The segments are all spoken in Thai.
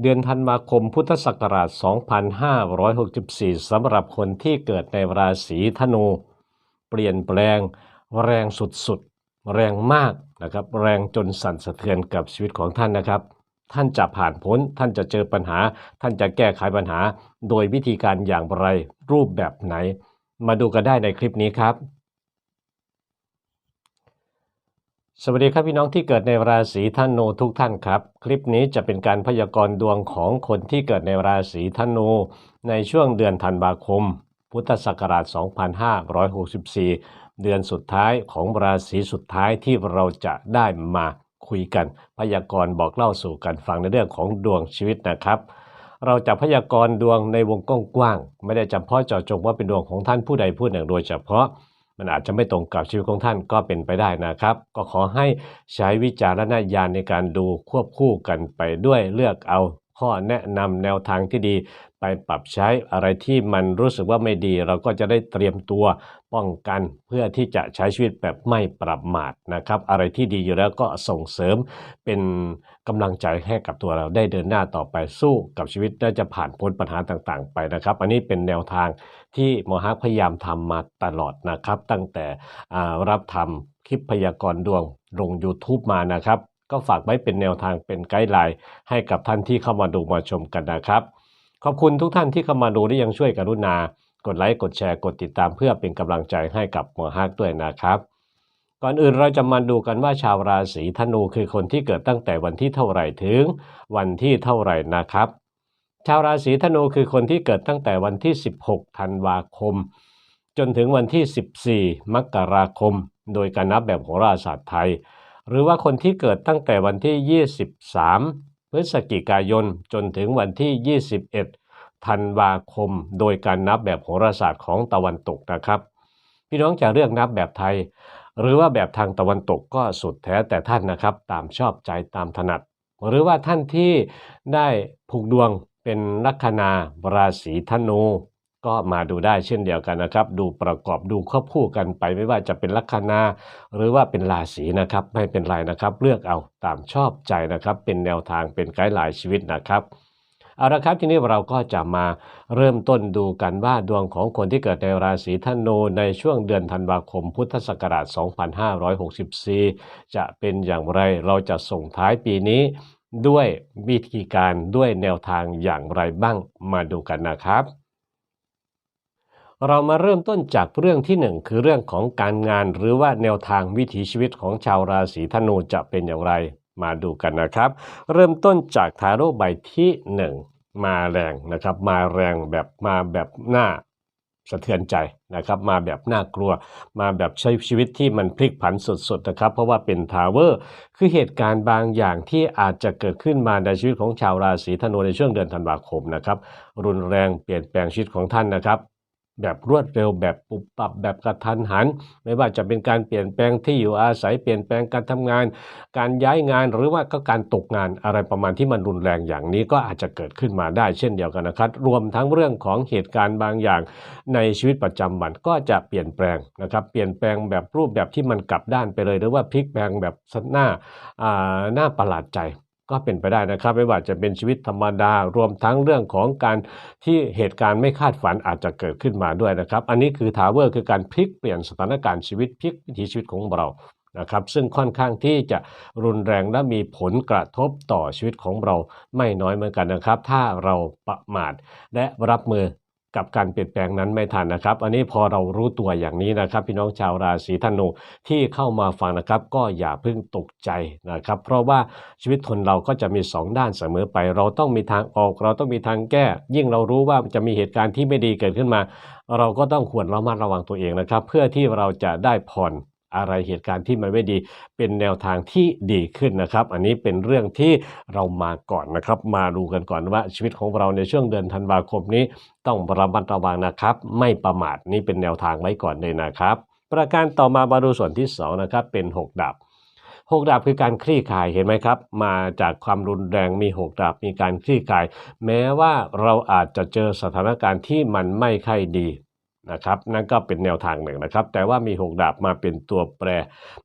เดือนธันวาคมพุทธศักราช 2564 สำหรับคนที่เกิดในราศีธนู เปลี่ยนแปลงแรงสุดๆ แรงมากนะครับ แรงจนสั่นสะเทือนกับชีวิตของท่านนะครับ ท่านจะผ่านพ้น ท่านจะเจอปัญหา ท่านจะแก้ไขปัญหา โดยวิธีการอย่างไร รูปแบบไหน มาดูกันได้ในคลิปนี้ครับ สวัสดีครับพี่น้องที่เกิดในราศีธนูทุกท่านครับ คลิปนี้จะเป็นการพยากรณ์ดวงของคนที่เกิดในราศีธนูในช่วงเดือนธันวาคม พุทธศักราช 2564 เดือนสุดท้ายของราศีสุดท้ายที่เราจะได้มาคุยกัน พยากรณ์บอกเล่าสู่กันฟังในเรื่องของดวงชีวิตนะครับ เราจะพยากรณ์ดวงในวงกว้างๆไม่ได้จำเพาะเจาะจงว่าเป็นดวงของท่านผู้ใดผู้หนึ่งโดยเฉพาะ มันอาจจะไม่ตรงกับชีวิตของท่านก็เป็นไปได้นะครับ ก็ขอให้ใช้วิจารณญาณในการดูควบคู่กันไปด้วยเลือกเอาข้อแนะนำแนวทางที่ดี ไปปรับใช้อะไรที่มันรู้สึกว่าไม่ดี เราก็จะได้เตรียมตัวป้องกันเพื่อที่จะใช้ชีวิตแบบไม่ประมาทนะครับ อะไรที่ดีอยู่แล้วก็ส่งเสริมเป็นกำลังใจให้กับตัวเราได้เดินหน้าต่อไปสู้กับชีวิตน่าจะผ่านพ้นปัญหาต่างๆ ไปนะครับ อันนี้เป็นแนวทางที่หมอฮักพยายามทำมาตลอดนะครับ ตั้งแต่รับทำคลิปพยากรณ์ดวงลง YouTube มานะครับ ก็ฝากไว้เป็นแนวทางเป็นไกด์ไลน์ให้กับท่านที่เข้ามาดูมาชมกันนะครับ ขอบคุณทุกท่านที่เข้ามาดูและยังช่วยกรุณา กดไลค์กดแชร์กดติดตามเพื่อเป็นกำลังใจให้กับหมอฮักด้วยนะครับ ก่อนอื่นเราจะมาดูกันว่าชาวราศีธนูคือคนที่เกิดตั้งแต่วันที่เท่าไหร่ถึง วันที่เท่าไหร่นะครับ ชาวราศีธนูคือคนที่เกิดตั้งแต่วันที่ 16 ธันวาคม จนถึงวันที่ 14 มกราคม โดยการนับแบบโหราศาสตร์ไทย หรือว่าคนที่เกิดตั้งแต่วันที่ 23 พฤศจิกายนจนถึงวันที่ 21 ธันวาคม โดยการนับแบบโหราศาสตร์ของตะวันตกนะครับ พี่น้องจะเลือกนับแบบไทย หรือว่าแบบทางตะวันตกก็สุดแท้แต่ท่านนะครับ ตามชอบใจตามถนัด หรือว่าท่านที่ได้ผูกดวงเป็นลัคนาราศีธนู ก็มาดูได้เช่นเดียวกันนะครับ ดูประกอบดูควบคู่กันไปไม่ว่าจะเป็นลัคนาหรือว่าเป็นราศีนะครับไม่เป็นไรนะครับ เลือกเอาตามชอบใจนะครับ เป็นแนวทางเป็นไกด์ไลน์ชีวิตนะครับเอาละครับทีนี้เราก็จะมาเริ่มต้นดูกันว่าดวงของคนที่เกิดในราศีธนูในช่วงเดือนธันวาคมพุทธศักราช 2564 จะเป็นอย่างไรเราจะส่งท้ายปีนี้ด้วยวิธีการด้วยแนวทางอย่างไรบ้างมาดูกันนะครับ เรามาเริ่มต้นจากเรื่องที่หนึ่งคือเรื่องของการงานหรือว่าแนวทางวิถีชีวิตของชาวราศีธนูจะเป็นอย่างไร มาดูกันนะครับ เริ่มต้นจากทาโร่ใบที่หนึ่งมาแรงนะครับ มาแรงแบบมาแบบหน้าสะเทือนใจนะครับ มาแบบน่ากลัว มาแบบใช้ชีวิตที่มันพลิกผันสุดๆนะครับ เพราะว่าเป็นทาวเวอร์คือเหตุการณ์บางอย่างที่อาจจะเกิดขึ้นมาในชีวิตของชาวราศีธนูในช่วงเดือนธันวาคมนะครับ รุนแรงเปลี่ยนแปลงชีวิตของท่านนะครับ แบบรวดเร็วแบบปุบปับแบบกระทันหัน ไม่ว่าจะเป็นการเปลี่ยนแปลงที่อยู่อาศัยเปลี่ยนแปลงการทำงาน การย้ายงานหรือว่าก็การตกงานอะไรประมาณที่มันรุนแรงอย่างนี้ก็อาจจะเกิดขึ้นมาได้เช่นเดียวกันนะครับ รวมทั้งเรื่องของเหตุการณ์บางอย่าง ในชีวิตประจำวันก็จะเปลี่ยนแปลงนะครับเปลี่ยนแปลงแบบรูปแบบที่มันกลับด้านไปเลย หรือว่าพลิกแปลงแบบหน้าอ่าหน้าประหลาดใจ ก็เป็นไปได้นะครับ ไม่ว่าจะเป็นชีวิตธรรมดารวมทั้งเรื่องของการที่เหตุการณ์ไม่คาดฝันอาจจะเกิดขึ้นมาด้วยนะครับ อันนี้คือทาวเวอร์คือการพลิกเปลี่ยนสถานการณ์ชีวิตพลิกวิถีชีวิตของเรานะครับซึ่งค่อนข้างที่จะรุนแรงและมีผลกระทบต่อชีวิตของเราไม่น้อยเหมือนกันนะครับ ถ้าเราประมาทและรับมือ กับการเปลี่ยนแปลงนั้นไม่ทันนะครับ อันนี้พอเรารู้ตัวอย่างนี้นะครับ พี่น้องชาวราศีธนูที่เข้ามาฟังนะครับ ก็อย่าเพิ่งตกใจนะครับ เพราะว่าชีวิตคนเราก็จะมีสองด้านเสมอไป เราต้องมีทางออก เราต้องมีทางแก้ ยิ่งเรารู้ว่าจะมีเหตุการณ์ที่ไม่ดีเกิดขึ้นมา เราก็ต้องควรระมัดระวังตัวเองนะครับ เพื่อที่เราจะได้ผ่อน อะไรเหตุการณ์ที่มันไม่ดีเป็นแนวทางที่ดีขึ้นนะครับ อันนี้เป็นเรื่องที่เรามาก่อนนะครับ มาดูกันก่อนว่าชีวิตของเราในช่วงเดือนธันวาคมนี้ ต้องระมัดระวังนะครับ ไม่ประมาทนี่เป็นแนวทางไว้ก่อนเลยนะครับ ประการต่อมามาดูส่วนที่สองนะครับเป็นหกดาบหกดาบคือการคลี่คลายเห็นไหมครับ มาจากความรุนแรงมีหกดาบมีการคลี่คลาย แม้ว่าเราอาจจะเจอสถานการณ์ที่มันไม่ค่อยดี นะครับนั่นก็เป็นแนวทางหนึ่งนะครับ แต่ว่ามีหกดาบมาเป็นตัวแปร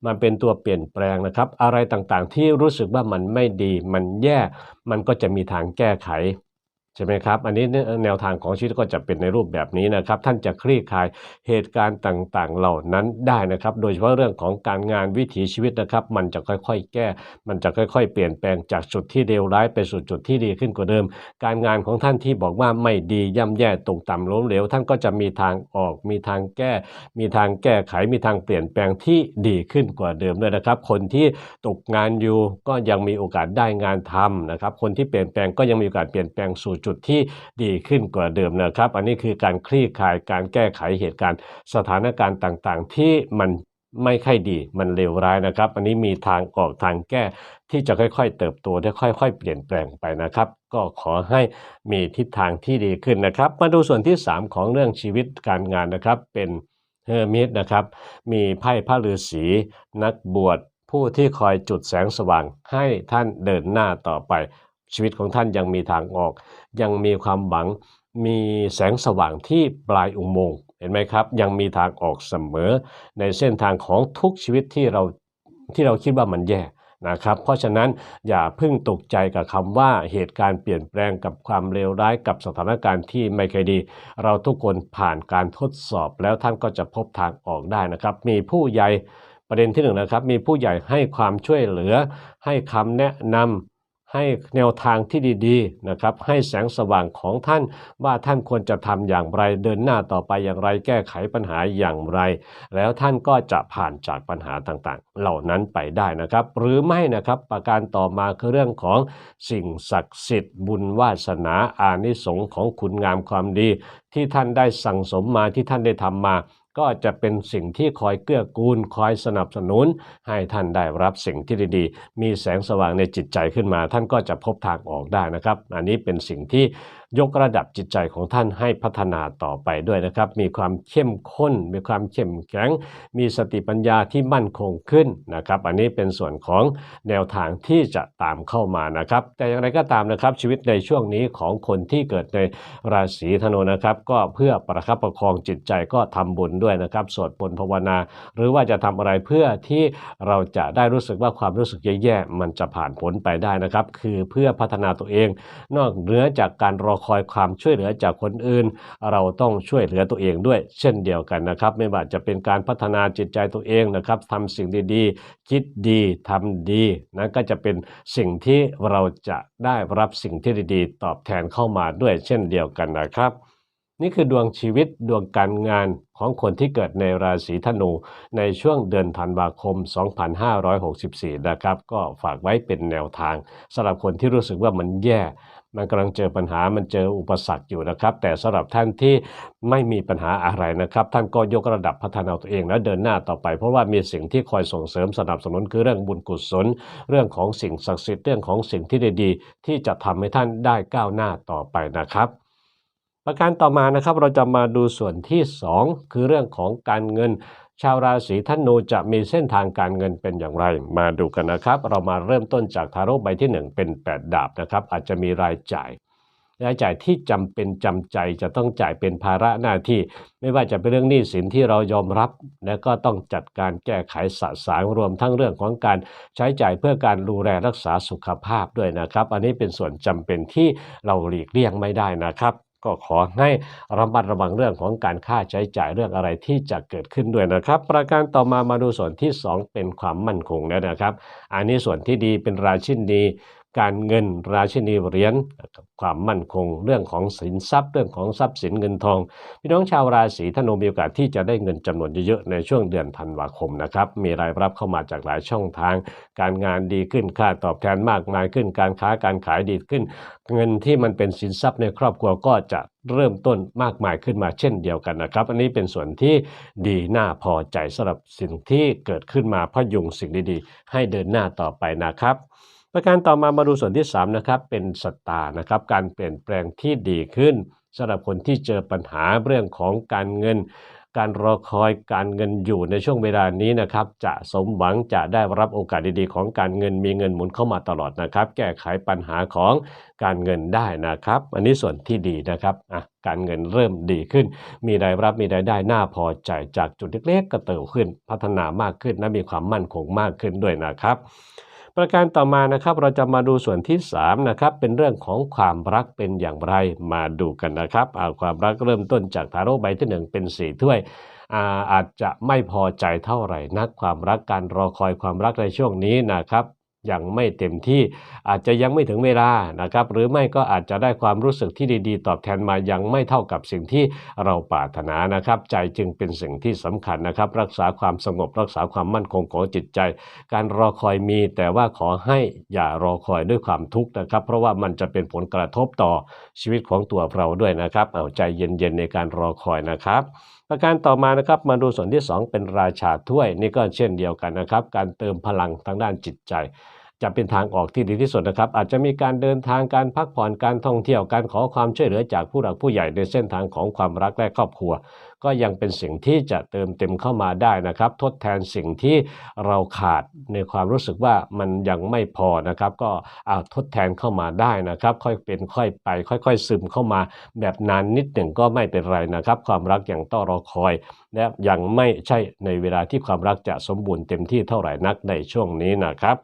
มันเป็นตัวเปลี่ยนแปลงนะครับ อะไรต่างๆที่รู้สึกว่ามันไม่ดีมันแย่ มันก็จะมีทางแก้ไข ช่ไหมครับ อันนี้แนวทางของชีวิตก็จะเป็นในรูปแบบนี้นะครับ ท่านจะคลี่คลายเหตุการณ์ต่างๆ เหล่านั้นได้นะครับ โดยเฉพาะเรื่องของการงานวิถีชีวิตนะครับ มันจะค่อยๆ แก้ มันจะค่อยๆ เปลี่ยนแปลงจากจุดที่เลวร้ายไปสู่จุดที่ดีขึ้นกว่าเดิม การงานของท่านที่บอกว่าไม่ดีย่ำแย่ตกต่ำล้มเหลว ท่านก็จะมีทางออก มีทางแก้ มีทางแก้ไข มีทางเปลี่ยนแปลงที่ดีขึ้นกว่าเดิมด้วยนะครับ คนที่ตกงานอยู่ก็ยังมีโอกาสได้งานทำนะครับ คนที่เปลี่ยนแปลงก็ยังมีโอกาสเปลี่ยนแปลงสู่จุดที่ดีขึ้นกว่าเดิมนะครับ อันนี้คือการคลี่คลายการแก้ไขเหตุการณ์ สถานการณ์ต่างๆ ที่มันไม่ค่อยดีมันเลวร้ายนะครับ อันนี้มีทางออกทางแก้ที่จะค่อยๆ เติบโตได้ค่อย ๆ เปลี่ยนแปลงไปนะครับ ก็ขอให้มีทิศทางที่ดีขึ้นนะครับ มาดูส่วนที่ 3 ของเรื่องชีวิตการงานนะครับ เป็นเฮอร์มิสนะครับ มีไพ่พระฤาษีนักบวชผู้ที่คอยจุดแสงสว่างให้ท่านเดินหน้าต่อไป ชีวิตของท่านยังมีทางออก ยังมีความหวัง มีแสงสว่างที่ปลายอุโมงค์เห็นไหมครับ ยังมีทางออกเสมอ ในเส้นทางของทุกชีวิตที่เราที่เราคิดว่ามันแย่นะครับ เพราะฉะนั้นอย่าเพิ่งตกใจกับคำว่าเหตุการณ์เปลี่ยนแปลงกับความเลวร้ายกับสถานการณ์ที่ไม่เคยดี เราทุกคนผ่านการทดสอบแล้วท่านก็จะพบทางออกได้นะครับ มีผู้ใหญ่ประเด็นที่หนึ่งนะครับ มีผู้ใหญ่ให้ความช่วยเหลือ ให้คำแนะนำ ให้แนวทางที่ดีๆนะครับให้แสงสว่างของท่านว่าท่านควรจะทำอย่างไรเดินหน้าต่อไปอย่างไรแก้ไขปัญหาอย่างไร แล้วท่านก็จะผ่านจากปัญหาต่างๆ เหล่านั้นไปได้นะครับ หรือไม่นะครับประการต่อมาคือเรื่องของสิ่งศักดิ์สิทธิ์บุญวาสนาอานิสงส์ของคุณงามความดี ที่ท่านได้สั่งสมมาที่ท่านได้ทำมา ก็จะเป็นสิ่งที่คอยเกื้อกูล คอยสนับสนุน ให้ท่านได้รับสิ่งที่ดีๆ มีแสงสว่างในจิตใจขึ้นมา ท่านก็จะพบทางออกได้นะครับ อันนี้เป็นสิ่งที่ ยกระดับจิตใจของท่านให้พัฒนาต่อไปด้วยนะครับ มีความเข้มข้น มีความเข้มแข็ง มีสติปัญญาที่มั่นคงขึ้นนะครับ อันนี้เป็นส่วนของแนวทางที่จะตามเข้ามานะครับ แต่อย่างไรก็ตามนะครับชีวิตในช่วงนี้ของคนที่เกิดในราศีธนูนะครับ ก็เพื่อประคับประคองจิตใจก็ทำบุญด้วยนะครับสวดบนต์ภาวนา หรือว่าจะทำอะไรเพื่อที่เราจะได้รู้สึกว่าความรู้สึกแย่ๆมันจะผ่านพ้นไปได้นะครับ คือเพื่อพัฒนาตัวเอง นอกเหนือจากการรอคอยความช่วยเหลือจากคนอื่น เราต้องช่วยเหลือตัวเองด้วย เช่นเดียวกันนะครับ ไม่ว่าจะเป็นการพัฒนาจิตใจตัวเองนะครับทำสิ่งดีๆ คิดดีทำดีนั่นก็จะเป็นสิ่งที่เราจะได้รับสิ่งที่ดีๆ ตอบแทนเข้ามาด้วย เช่นเดียวกันนะครับนี่คือดวงชีวิตดวงการงานของคนที่เกิดในราศีธนูในช่วงเดือนธันวาคม 2564 นะครับ ก็ฝากไว้เป็นแนวทางสำหรับคนที่รู้สึกว่ามันแย่ มันกำลังเจอปัญหามันเจออุปสรรคอยู่นะครับ แต่สำหรับท่านที่ไม่มีปัญหาอะไรนะครับ ท่านก็ยกระดับพัฒนาตัวเองและเดินหน้าต่อไป เพราะว่ามีสิ่งที่คอยส่งเสริมสนับสนุนคือเรื่องบุญกุศล เรื่องของสิ่งศักดิ์สิทธิ์เรื่องของสิ่งที่ดีๆที่จะทำให้ท่านได้ก้าวหน้าต่อไปนะครับประการต่อมานะครับเราจะมาดูส่วนที่ 2 คือเรื่องของการเงิน ชาวราศีธนูจะมีเส้นทางการเงินเป็นอย่างไร มาดูกันนะครับ เรามาเริ่มต้นจากทาโร่ใบที่ 1 เป็น 8 ดาบนะครับ อาจจะมีรายจ่าย รายจ่ายที่จำเป็นจำใจจะต้องจ่ายเป็นภาระหน้าที่ ไม่ว่าจะเป็นเรื่องหนี้สินที่เรายอมรับ และก็ต้องจัดการแก้ไขสะสางรวมทั้งเรื่องของการใช้จ่ายเพื่อการดูแลรักษาสุขภาพด้วยนะครับ อันนี้เป็นส่วนจำเป็นที่เราหลีกเลี่ยงไม่ได้นะครับ ก็ขอให้ระมัดระวังเรื่องของการค่าใช้จ่ายเรื่องอะไรที่จะเกิดขึ้นด้วยนะครับ ประการต่อมามาดูส่วนที่ 2 เป็นความมั่นคงแล้วนะครับ อันนี้ส่วนที่ดีเป็นราชินีการเงินราชินีเหรียญความมั่นคง เรื่องของสินทรัพย์ เรื่องของทรัพย์สินเงินทอง พี่น้องชาวราศีธนูมีโอกาสที่จะได้เงินจำนวนเยอะๆในช่วงเดือนธันวาคมนะครับมีรายรับเข้ามาจากหลายช่องทาง การงานดีขึ้นค่าตอบแทนมากมายขึ้น การค้าการขายดีขึ้น เงินที่มันเป็นสินทรัพย์ในครอบครัวก็จะเริ่มต้นมากมายขึ้นมาเช่นเดียวกันนะครับ อันนี้เป็นส่วนที่ดีน่าพอใจสำหรับสิ่งที่เกิดขึ้นมาพยุงสิ่งดีๆ ให้เดินหน้าต่อไปนะครับ ประการต่อมามาดูส่วนที่3นะครับเป็นสตาร์นะครับการเปลี่ยนแปลงที่ดีขึ้นสำหรับคนที่เจอปัญหาเรื่องของการเงิน การรอคอยการเงินอยู่ในช่วงเวลานี้นะครับ จะสมหวังจะได้รับโอกาสดีๆ ของการเงินมีเงินหมุนเข้ามาตลอดนะครับ แก้ไขปัญหาของการเงินได้นะครับ อันนี้ส่วนที่ดีนะครับอะการเงินเริ่มดีขึ้น มีรายรับมีรายได้น่าพอใจจากจุดเล็กๆก็เติบขึ้นพัฒนามากขึ้นและมีความมั่นคงมากขึ้นด้วยนะครับ ประการต่อมานะครับเราจะมาดูส่วนที่3นะครับเป็นเรื่องของความรักเป็นอย่างไรมาดูกันนะครับเอาความรักเริ่มต้นจากทาโร่ใบที่ 1 เป็นสีถ้วยอาอาจจะไม่พอใจเท่าไหร่นักความรักการรอคอยความรักในช่วงนี้นะครับ ยังไม่เต็มที่อาจจะยังไม่ถึงเวลานะครับ หรือไม่ก็อาจจะได้ความรู้สึกที่ดีๆ ตอบแทนมายังไม่เท่ากับสิ่งที่เราปรารถนานะครับ ใจจึงเป็นสิ่งที่สำคัญนะครับ รักษาความสงบรักษาความมั่นคงของจิตใจ การรอคอยมี แต่ว่าขอให้อย่ารอคอยด้วยความทุกข์นะครับ เพราะว่ามันจะเป็นผลกระทบต่อชีวิตของตัวเราด้วยนะครับ เอาใจเย็นๆในการรอคอยนะครับ ประการต่อมานะครับมาดูส่วนที่ 2 เป็นราชาถ้วยนี่ก็เช่นเดียวกันนะครับ การเติมพลังทางด้านจิตใจ จะเป็นทางออกที่ดีที่สุดนะครับ อาจจะมีการเดินทางการพักผ่อนการท่องเที่ยวการขอความช่วยเหลือจากผู้หลักผู้ใหญ่ในเส้นทางของความรักและครอบครัว ก็ยังเป็นสิ่งที่จะเติมเต็มเข้ามาได้นะครับ ทดแทนสิ่งที่เราขาดในความรู้สึกว่ามันยังไม่พอนะครับ ก็เอาทดแทนเข้ามาได้นะครับ ค่อยเป็นค่อยไป ค่อย ๆ ซึมเข้ามาแบบนานนิดหนึ่งก็ไม่เป็นไรนะครับ ความรักยังต้องรอคอยและยังไม่ใช่ในเวลาที่ความรักจะสมบูรณ์เต็มที่เท่าไหร่นักในช่วงนี้นะครับ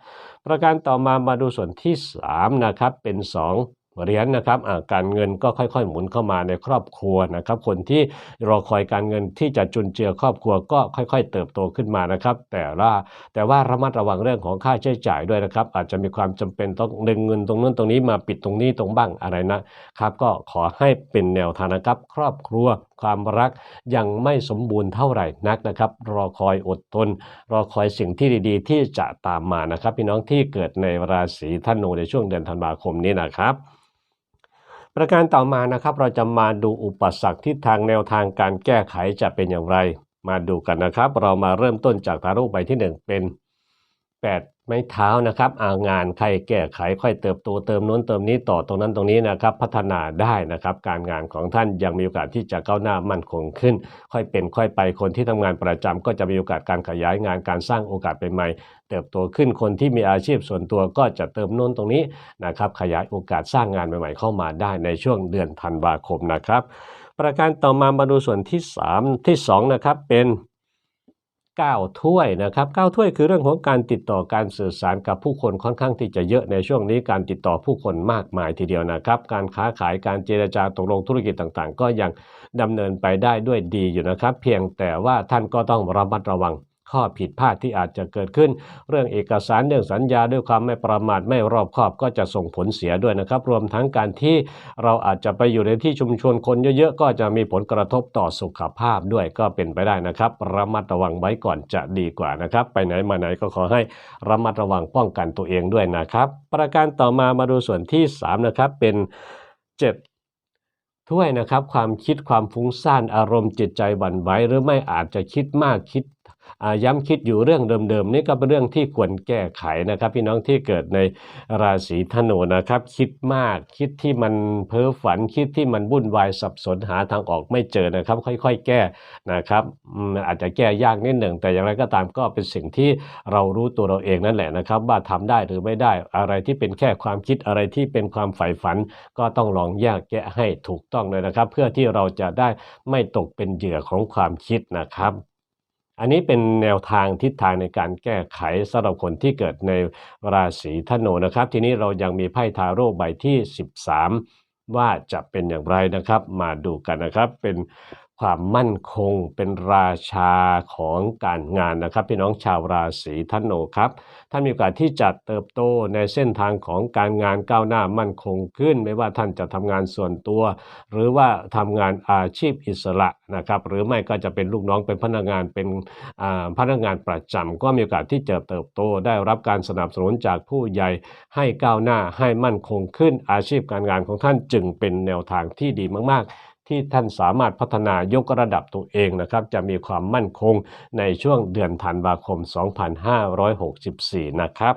ประการต่อมามาดูส่วนที่ 3 นะครับเป็น 2 เหรียญนนะครับการเงินก็ค่อยๆ หมุนเข้ามาในครอบครัวนะครับ คนที่รอคอยการเงินที่จะจุนเจือครอบครัวก็ค่อยๆ เติบโตขึ้นมานะครับ แต่ว่าแต่ว่าระมัดระวังเรื่องของค่าใช้จ่ายด้วยนะครับ อาจจะมีความจำเป็นต้องดึงเงินตรงนู้นตรงนี้มาปิดตรงนี้ตรงบ้างอะไรนะครับ ก็ขอให้เป็นแนวทางนะครับ ครอบครัวความรักยังไม่สมบูรณ์เท่าไหร่นักนะครับ รอคอยอดทน รอคอยสิ่งที่ดีๆ ที่จะตามมานะครับ พี่น้องที่เกิดในราศีธนูในช่วงเดือนธันวาคมนี้นะครับ ประการต่อมานะครับเราจะมาดูอุปสรรคทิศทางแนวทางการแก้ไขจะเป็นอย่างไร มาดูกันนะครับ เรามาเริ่มต้นจากทารุใบที่ 1 เป็น 8 ไม้เท้านะครับอางานใครแก้ไขค่อยเติบโตเติมนู้นเติมนี้ต่อตรงนั้นตรงนี้นะครับ พัฒนาได้นะครับ การงานของท่านยังมีโอกาสที่จะก้าวหน้ามั่นคงขึ้น ค่อยเป็นค่อยไปคนที่ทำงานประจำก็จะมีโอกาสการขยายงานการสร้างโอกาสใหม่ เติบโตขึ้นคนที่มีอาชีพส่วนตัวก็จะเติมโน้นตรงนี้นะครับขยายโอกาสสร้างงานใหม่ๆเข้ามาได้ในช่วงเดือนธันวาคมนะครับ ประการต่อมามาดูส่วนที่ 3 ที่ 2 นะครับเป็น9ถ้วยนะครับ9ถ้วยคือเรื่องของการติดต่อการสื่อสารกับผู้คนค่อนข้างที่จะเยอะในช่วงนี้การติดต่อผู้คนมากมายทีเดียวนะครับ การค้าขายการเจรจาตกลงธุรกิจต่างๆ ก็ยังดำเนินไปได้ด้วยดีอยู่นะครับ เพียงแต่ว่าท่านก็ต้องระมัดระวัง ข้อผิดพลาดที่อาจจะเกิดขึ้น เรื่องเอกสารเรื่องสัญญาด้วยความไม่ประมาทไม่รอบคอบก็จะส่งผลเสียด้วยนะครับ รวมทั้งการที่เราอาจจะไปอยู่ในที่ชุมชนคนเยอะๆ ก็จะมีผลกระทบต่อสุขภาพด้วยก็เป็นไปได้นะครับ ระมัดระวังไว้ก่อนจะดีกว่านะครับ ไปไหนมาไหนก็ขอให้ระมัดระวังป้องกันตัวเองด้วยนะครับ ประการต่อมามาดูส่วนที่ 3 นะครับ เป็น 7ถ้วยนะครับความคิดความฟุ้งซ่านอารมณ์จิตใจวั่นไหวหรือไม่อาจจะคิดมากคิด ย้ำคิดอยู่เรื่องเดิมๆนี่ก็เป็นเรื่องที่ควรแก้ไขนะครับ พี่น้องที่เกิดในราศีธนูนะครับ คิดมากคิดที่มันเพ้อฝันคิดที่มันวุ่นวายสับสนหาทางออกไม่เจอนะครับ ค่อยๆ แก้นะครับอาจจะแก้ยากนิดหนึ่งแต่อย่างไรก็ตามก็เป็นสิ่งที่เรารู้ตัวเราเองนั่นแหละนะครับ ว่าทำได้หรือไม่ได้อะไรที่เป็นแค่ความคิดอะไรที่เป็นความใฝ่ฝัน ก็ต้องลองแยกแยะให้ถูกต้องเลยนะครับ เพื่อที่เราจะได้ไม่ตกเป็นเหยื่อของความคิดนะครับ อันนี้เป็นแนวทางทิศทางในการแก้ไขสำหรับคนที่เกิดในราศีธนูนะครับ ทีนี้เรายังมีไพ่ทาโร่ใบที่ 13 ว่าจะเป็นอย่างไรนะครับ มาดูกันนะครับเป็น ความมั่นคงเป็นราชาของการงานนะครับ พี่น้องชาวราศีธนูครับ ท่านมีโอกาสที่จะเติบโตในเส้นทางของการงานก้าวหน้ามั่นคงขึ้น ไม่ว่าท่านจะทำงานส่วนตัว หรือว่าทำงานอาชีพอิสระนะครับ หรือไม่ก็จะเป็นลูกน้องเป็นพนักงานเป็นอ่าพนักงานประจำก็มีโอกาสที่จะเติบโต ได้รับการสนับสนุนจากผู้ใหญ่ให้ก้าวหน้าให้มั่นคงขึ้นอาชีพการงานของท่านจึงเป็นแนวทางที่ดีมากๆ ที่ท่านสามารถพัฒนายกระดับตัวเองนะครับ จะมีความมั่นคงในช่วงเดือนธันวาคม 2564 นะครับ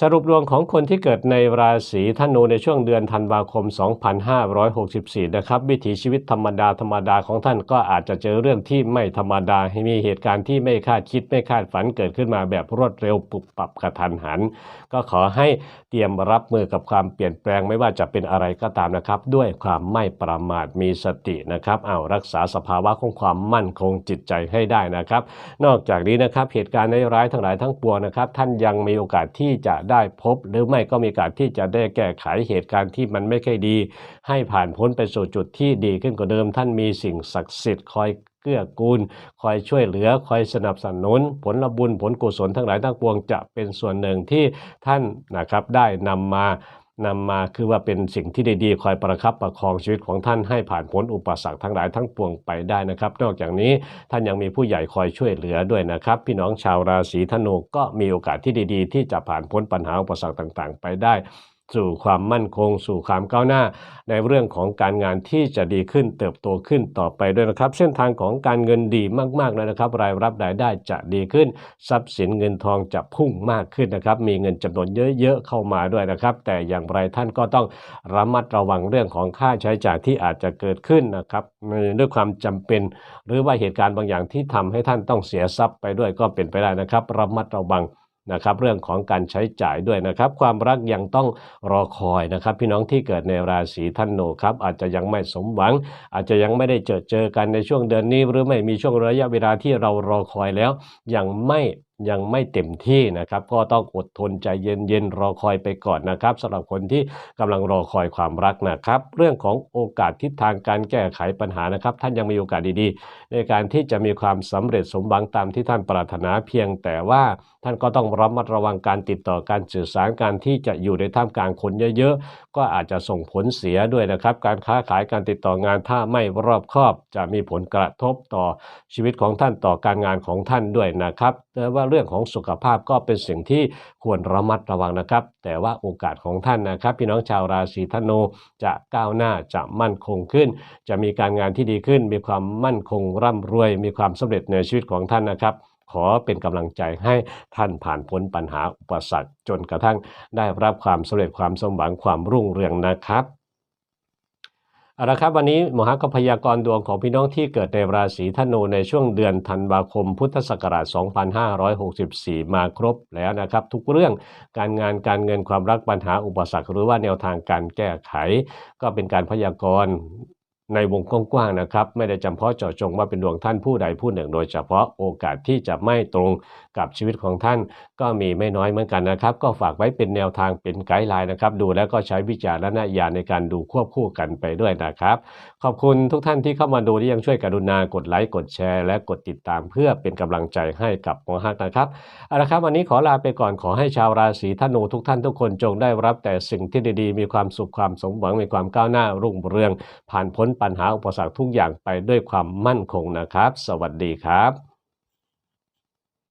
สรุปดวงของคนที่เกิดในราศีธนูในช่วงเดือนธันวาคม 2564 นะครับ วิถีชีวิตธรรมดาธรรมดาของท่านก็อาจจะเจอเรื่องที่ไม่ธรรมดา ให้มีเหตุการณ์ที่ไม่คาดคิดไม่คาดฝันเกิดขึ้นมาแบบรวดเร็วปุบปับกระทันหัน ก็ขอให้เตรียมรับมือกับความเปลี่ยนแปลงไม่ว่าจะเป็นอะไรก็ตามนะครับ ด้วยความไม่ประมาทมีสตินะครับเอารักษาสภาวะของความมั่นคงจิตใจให้ได้นะครับ นอกจากนี้นะครับเหตุการณ์ในร้ายๆทั้งหลายทั้งปวงนะครับ ท่านยังมีโอกาสที่จะได้พบ หรือไม่ก็มีโอกาสที่จะได้แก้ไขเหตุการณ์ที่มันไม่ค่อยดี ให้ผ่านพ้นไปสู่จุดที่ดีขึ้นกว่าเดิม ท่านมีสิ่งศักดิ์สิทธิ์คอยเกื้อกูล คอยช่วยเหลือ คอยสนับสนุน ผลบุญผลกุศลทั้งหลายทั้งปวงจะเป็นส่วนหนึ่งที่ท่านนะครับได้นำมา นำมาคือว่าเป็นสิ่งที่ดีๆคอยประคับประคองชีวิตของท่านให้ผ่านพ้นอุปสรรคทั้งหลายทั้งปวงไปได้นะครับ นอกจากนี้ท่านยังมีผู้ใหญ่คอยช่วยเหลือด้วยนะครับ พี่น้องชาวราศีธนูก็มีโอกาสที่ดีๆ ที่จะผ่านพ้นปัญหาอุปสรรคต่างๆ ไปได้ สู่ความมั่นคง สู่ความก้าวหน้า ในเรื่องของการงานที่จะดีขึ้นเติบโตขึ้นต่อไปด้วยนะครับ เส้นทางของการเงินดีมากๆเลยนะครับ รายรับรายได้จะดีขึ้น ทรัพย์สินเงินทองจะพุ่งมากขึ้นนะครับ มีเงินจำนวนเยอะๆเข้ามาด้วยนะครับ แต่อย่างไรท่านก็ต้องระมัดระวังเรื่องของค่าใช้จ่ายที่อาจจะเกิดขึ้นนะครับด้วยความจำเป็น หรือว่าเหตุการณ์บางอย่างที่ทำให้ท่านต้องเสียทรัพย์ไปด้วยก็เป็นไปได้นะครับ ระมัดระวัง นะครับเรื่องของการใช้จ่ายด้วยนะครับ ความรักยังต้องรอคอยนะครับ พี่น้องที่เกิดในราศีธนูครับอาจจะยังไม่สมหวัง อาจจะยังไม่ได้เจอเจอกันในช่วงเดือนนี้ หรือไม่มีช่วงระยะเวลาที่เรารอคอยแล้วยังไม่ ยังไม่เต็มที่นะครับ ก็ต้องอดทนใจเย็นๆรอคอยไปก่อนนะครับสำหรับคนที่กำลังรอคอยความรักนะครับ เรื่องของโอกาสทิศทางการแก้ไขปัญหานะครับ ท่านยังมีโอกาสดีๆ ในการที่จะมีความสำเร็จสมหวังตามที่ท่านปรารถนาเพียงแต่ว่าท่านก็ต้องระมัดระวังการติดต่อการสื่อสารการที่จะอยู่ในท่ามกลางคนเยอะๆ ก็อาจจะส่งผลเสียด้วยนะครับ การค้าขายการติดต่องานถ้าไม่รอบคอบ จะมีผลกระทบต่อชีวิตของท่านต่อการงานของท่านด้วยนะครับแต่ว่าเรื่องของสุขภาพก็เป็นสิ่งที่ควรระมัดระวังนะครับ แต่ว่าโอกาสของท่านนะครับ พี่น้องชาวราศีธนูจะก้าวหน้าจะมั่นคงขึ้น จะมีการงานที่ดีขึ้น มีความมั่นคงร่ำรวย มีความสำเร็จในชีวิตของท่านนะครับขอเป็นกำลังใจให้ท่านผ่านพ้นปัญหาอุปสรรคจนกระทั่งได้รับความสำเร็จความสมหวังความรุ่งเรืองนะครับ เอาละครับวันนี้หมอฮักก็พยากรณ์ดวงของพี่น้องที่เกิดในราศีธนูในช่วงเดือนธันวาคม พุทธศักราช 2564 มาครบแล้วนะครับ ทุกเรื่องการงานการเงินความรักปัญหาอุปสรรค หรือว่าแนวทางการแก้ไข ก็เป็นการพยากรณ์ ในวงกว้างๆนะครับ ไม่ได้จำเพาะเจาะจงว่าเป็นดวงท่านผู้ใดผู้หนึ่ง โดยเฉพาะโอกาสที่จะไม่ตรงกับชีวิตของท่านก็มีไม่น้อยเหมือนกันนะครับ ก็ฝากไว้เป็นแนวทางเป็นไกด์ไลน์นะครับ ดูแล้วก็ใช้วิจารณญาณในการดูควบคู่กันไปด้วยนะครับ ขอบคุณทุกท่านที่เข้ามาดูที่ยังช่วยกรุณากดไลค์กดแชร์ และกดติดตามเพื่อเป็นกำลังใจให้กับหมอฮักนะครับเอาละครับวันนี้ขอลาไปก่อนขอให้ชาวราศีธนูทุกท่านทุกคนจงได้รับแต่สิ่งที่ดีๆ มีความสุขความสมหวังมีความก้าวหน้ารุ่งเรืองผ่านพ้นปัญหาอุปสรรคทุกอย่างไปด้วยความมั่นคงนะครับ สวัสดีครับ